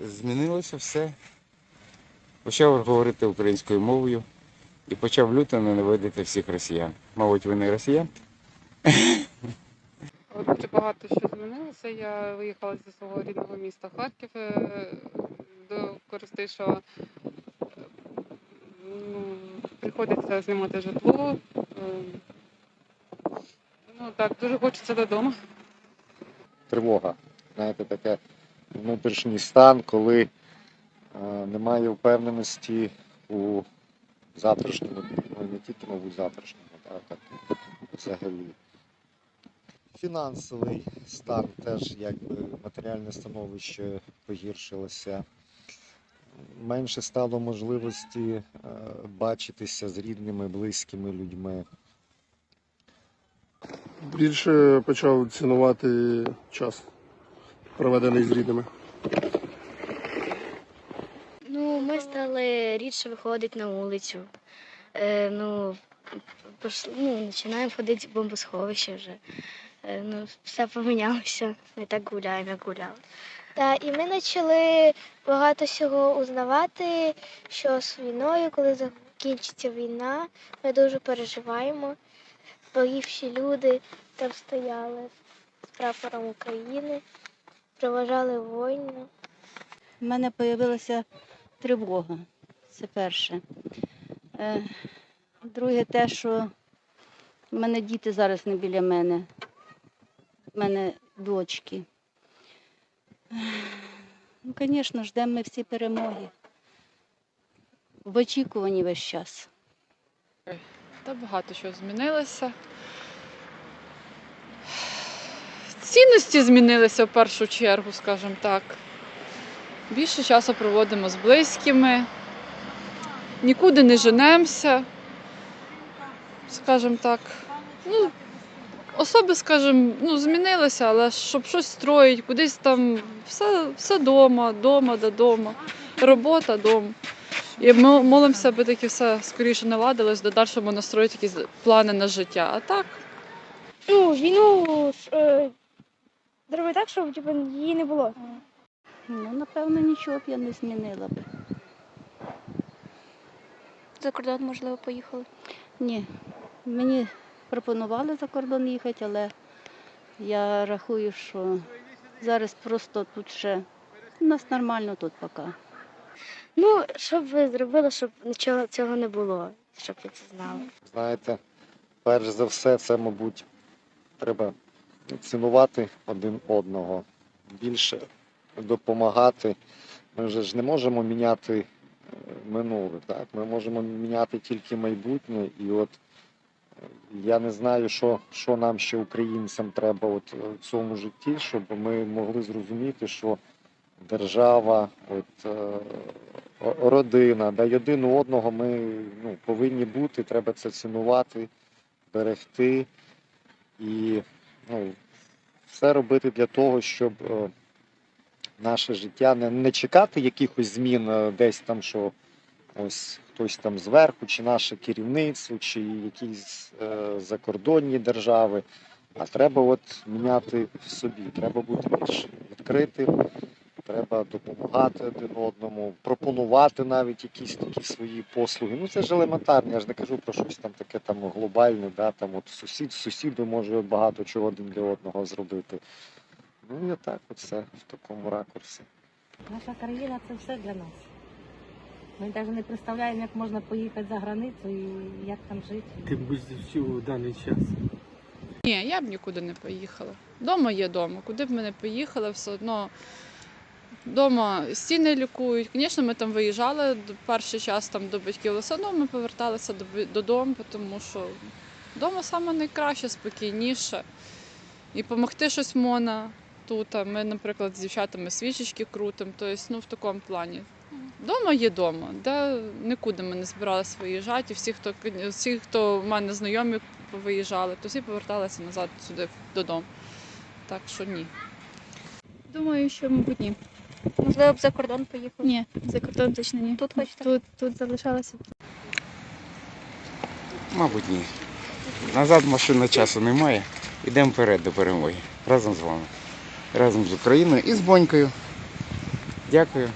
Змінилося все. Почав говорити українською мовою і почав люто ненавидити всіх росіян. Мабуть, ви не росіян? От багато що змінилося. Я виїхала зі свого рідного міста Харків е, до Коростишева. Е, Ну, приходиться знімати житло. Е, Ну так, дуже хочеться додому. тривога. Знаєте, таке внутрішній стан, коли е, немає впевненості у завтрашньому, ну не тільки, мабуть, завтрашньому, так взагалі. Фінансовий стан теж якби матеріальне становище погіршилося. Менше стало можливості е, бачитися з рідними, близькими людьми. більше почав цінувати час, проведений з рідними. Ну, ми стали рідше виходити на вулицю. Е, ну, пошли, ну, починаємо ходити в бомбосховище вже. Е, ну, все помінялося. Не так гуляємо, як гуляли. Так, і ми почали багато всього узнавати, що з війною, коли закінчиться війна, ми дуже переживаємо. Боївші люди там стояли з прапором України, проважали воїнів. У мене з'явилася тривога. Це перше. Е, Друге, те, що в мене діти зараз не біля мене. В мене дочки. Ну, звісно, ждемо ми всі перемоги. В очікуванні весь час. Та багато що змінилося. Цінності змінилися в першу чергу, скажімо так. Більше часу проводимо з близькими, нікуди не женемося, скажімо так. Ну, особи, скажімо, ну, змінилися, але щоб щось строїть, кудись там все, все дома, дома додому, робота, дом. І ми молимося, аби таки все скоріше наладилось, до далі настроїти якісь плани на життя. А так, Ну, війну е, зробити так, щоб типу, її не було. Ну, напевно, нічого б я не змінила би. За кордон, можливо, поїхали. Ні, мені пропонували за кордон їхати, але я рахую, що зараз просто тут ще у нас нормально тут поки. Ну, що б ви зробили, щоб нічого цього не було, щоб ви це знали? Знаєте, перш за все, це, мабуть, треба цінувати один одного, більше допомагати. Ми вже ж не можемо міняти е, минуле, так? Ми можемо міняти тільки майбутнє. І от е, я не знаю, що, що нам ще українцям треба от е, в цьому житті, щоб ми могли зрозуміти, що держава, от, родина, да, й один одного ми ну, повинні бути, треба це цінувати, берегти і ну, все робити для того, щоб е, наше життя не, не чекати якихось змін е, десь там, що ось хтось там зверху, чи наше керівництво, чи якісь е, закордонні держави. А треба от міняти в собі, треба бути більш відкритим, треба допомагати один одному, пропонувати навіть якісь такі свої послуги. Ну це ж елементарно, я ж не кажу про щось там таке там глобальне, да, там от сусід з сусідом може багато чого один для одного зробити. Ну і отак, от все в такому ракурсі. Наша країна це все для нас. Ми навіть не представляємо, як можна поїхати за границю і як там жити. Тим більше в даний час. ні, я б нікуди не поїхала. Дома є дома. Куди б ми не поїхали, все одно вдома стіни лікують. Звісно, ми там виїжджали перший час там до батьків, але все одно ми поверталися додому, тому що вдома саме найкраще, спокійніше. І допомогти щось можна тут. Ми, наприклад, з дівчатами свічечки крутимо, тобто, ну, в такому плані. Дома є дома, де нікуди ми не збиралися виїжджати. І всі, хто всі, хто в мене знайомі виїжджали, то всі поверталися назад сюди додому. Так що ні. Думаю, що, мабуть, ні. Можливо, б за кордон поїхав? Ні, за кордон точно ні. Тут хочете? Тут, тут залишалася. Мабуть, ні. Назад машини часу немає. Йдемо вперед до перемоги. Разом з вами. Разом з Україною і з Бонькою. Дякую.